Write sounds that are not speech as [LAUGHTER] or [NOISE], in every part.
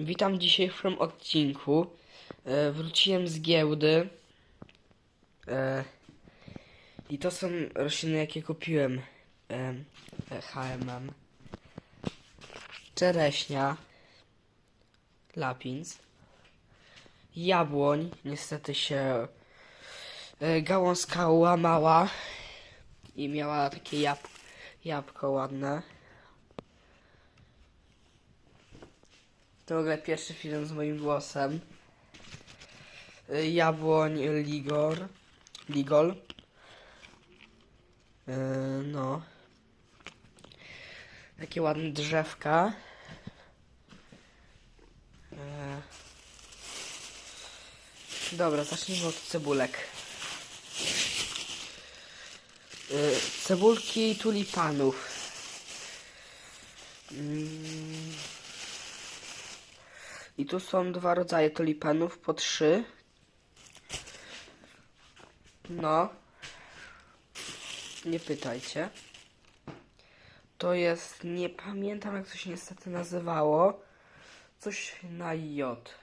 Witam w dzisiejszym odcinku. E, wróciłem z giełdy. E, I to są rośliny, jakie kupiłem. E, HMM. Czereśnia. Lapins. Jabłoń. Niestety się e, gałązka łamała. I miała takie jab jabłko ładne. To w ogóle pierwszy film z moim głosem. Y, Jabłoń Ligor. Ligol. Yy, no. Takie ładne drzewka. Yy. Dobra, zacznijmy od cebulek. Cebulki tulipanów. Mm. I tu są dwa rodzaje tulipanów, po trzy. No. Nie pytajcie. To jest, nie pamiętam jak to się niestety nazywało. Coś na J.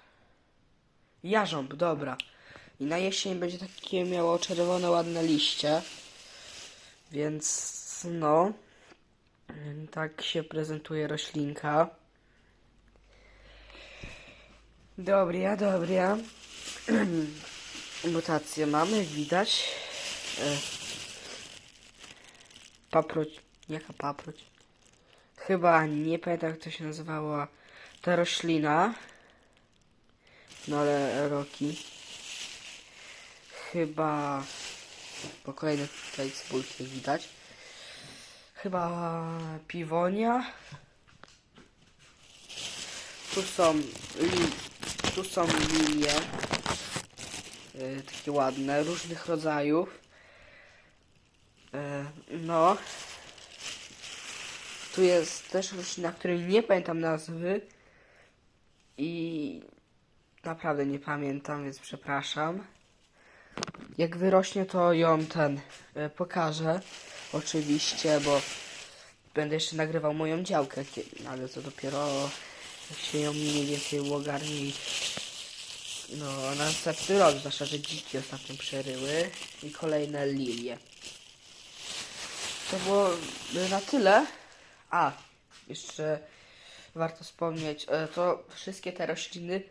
Jarząb, dobra. I na jesień będzie takie miało czerwone, ładne liście. Więc no. Tak się prezentuje roślinka. Dobra, dobra. [CLEARS THROAT] Mutację mamy, widać. E, paproć. Jaka paproć? Chyba nie pamiętam jak to się nazywała ta roślina. No ale roki. Chyba. Po kolejne tutaj cebulki widać. Chyba piwonia. Tu są tu są linie. y, takie ładne, różnych rodzajów. Y, no. Tu jest też roślina, której nie pamiętam nazwy. I naprawdę nie pamiętam, więc przepraszam. Jak wyrośnie, to ją ten y, pokażę. Oczywiście, bo będę jeszcze nagrywał moją działkę, ale to dopiero jak się ją mniej więcej ogarnie i no na następny rok, zwłaszcza, że dziki ostatnio przeryły i kolejne lilie. To było na tyle. A, jeszcze warto wspomnieć, e, to wszystkie te rośliny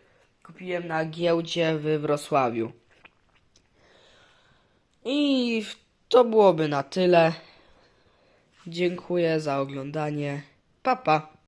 kupiłem na giełdzie w Wrocławiu. I to byłoby na tyle. Dziękuję za oglądanie. Pa, pa.